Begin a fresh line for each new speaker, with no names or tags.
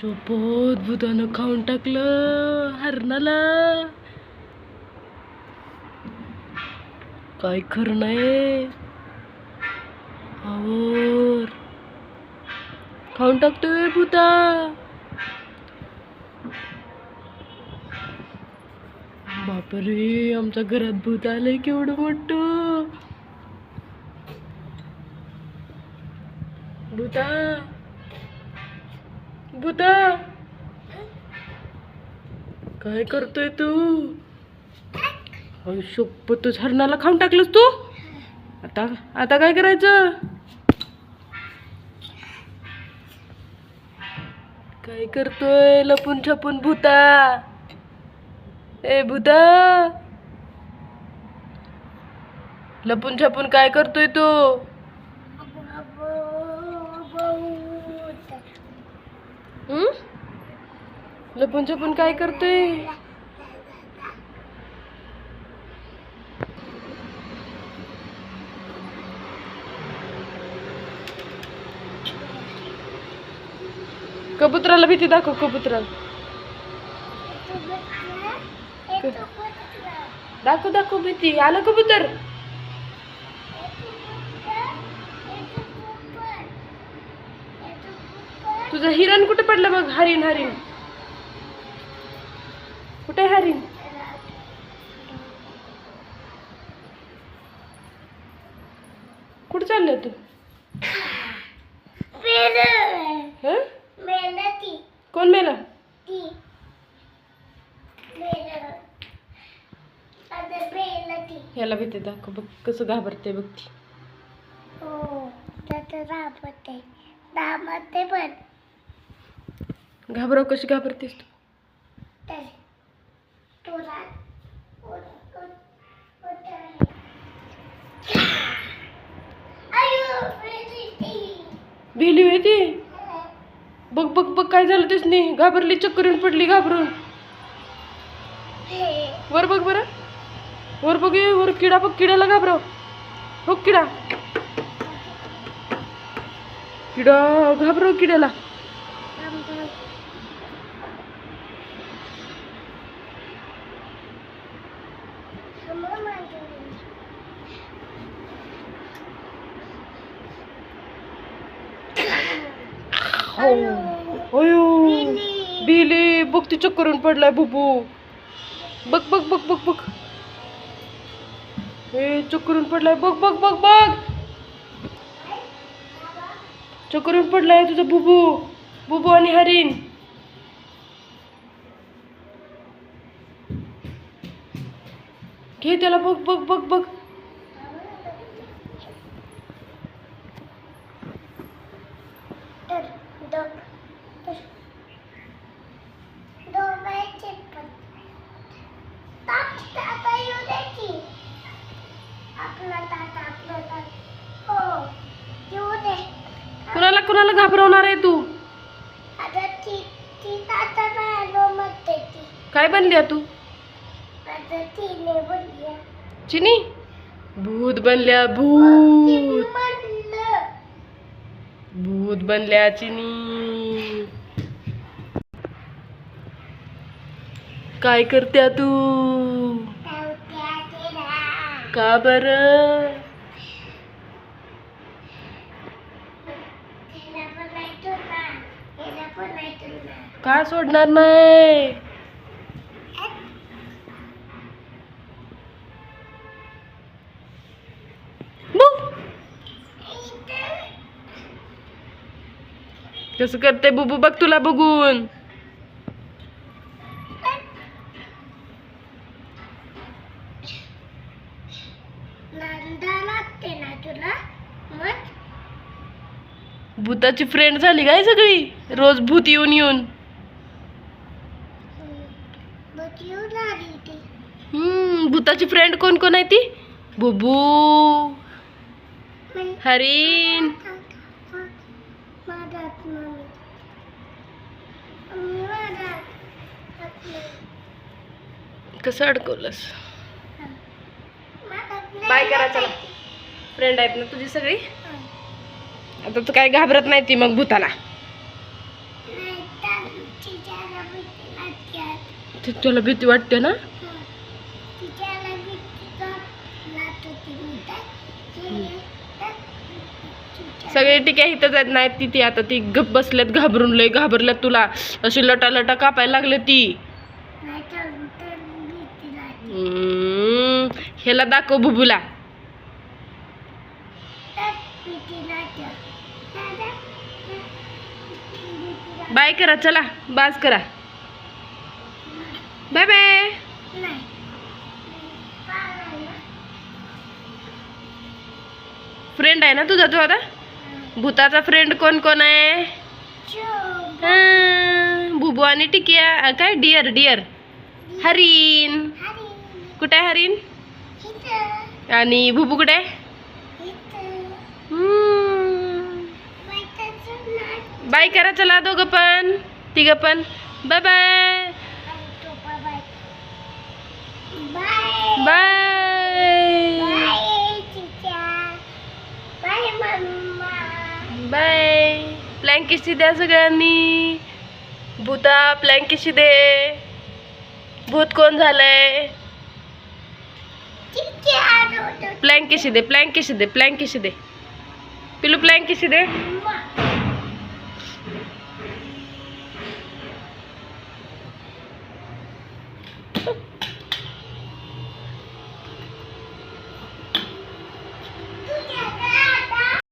शपथ भूतानं खाऊन टाकलं हरणाला. काय खरं नाही. आवर. खाऊन टाकतोय भूता. बापरे आमच्या घरात भूत आलंय केवढं मोठं? भूता. भूता. काय करतोय तू? शोप तू हरणाला खाऊन टाकलंस तू? आता आता काय करायचं? काय करतोय लपून छपून भूता? ए भूता. लपून छपून काय करतोय तू? लपून छपून काय करतोय? कबुतराला भीती दाखव कबुतराला. दाखव दाखव भीती. आलं कबूतर? तुझं हिरण कुठे पडलं बघ? हरिण हरिण. कुठे हरिण? कुठे चाललंय तू? हं? कोण मेला? याला भीती दाखव बघ कसं घाबरते बघ ती.
पण.
घाबराव कशी घाबरतेस तू? भिली होय ती. बघ बघ बघ काय झालं तेच नाही घाबरली चक्कर येऊन पडली घाबरून. वर बघ बरं. वर बघ ये, वर किडा बघ किड्याला घाबराव. हो किडा. किडा घाबराव किड्याला. हो. अयो. बिली बघ ती चक्करून पडलाय बुबू. बघ बघ बघ बघ बघ. हे चक्करून पडलाय. बघ बघ बघ बघ. चक्करून पडलाय तुझा बुबू. बुबू आणि हरिण. घे त्याला बघ बघ बघ बघ. कुणाला कुणाला घाबरवणार आहे तू? काय बनली तू? चिनी? भूत बनल्या भूत. भूत बनल्या चिनी. काय करत्या तू? का बर? का सोडणार नाही? कसं करते बुबू? बघ तुला बघून. भूताची फ्रेंड झाली काय सगळी? रोज भूत येऊन येऊन
बघ येऊन आली ती
भूताची फ्रेंड कोण कोण आहे ती बुबू हरिण
मदत
कसं अडकवलंस बाय करा चला फ्रेंड आहेत ना तुझी सगळी आता तू काय घाबरत नाही ती मग भूताला तुला भीती वाटते ना सगळे टिक्या इथं जात नाहीत ती ती आता ती गप बसल्यात घाबरून लय घाबरल्यात तुला. अशी लटा लटा कापायला लागले ती. ह्याला दाखव बुबूला. बाय करा चला बाज करा. Bye bye. फ्रेंड आहे ना तुझा तू आता? भूताचा फ्रेंड कोण कोण आहे? बुबू आणि टिकिया. काय? Dear dear. हरीण.
हरी.
कुठे आहे हरीण. आणि बुबू कुठे. बाय करा चला दोघं पण. तिघं पण. बाय. बाय. प्लँकेशी द्या सगळ्यांनी भूता प्लँकेशी दे भूत कोण झालंय
चिच्या, डोडो.
प्लँकेशी दे प्लँकेशी दे प्लँकेशी दे पिलू प्लँकेशी दे
मम्मा.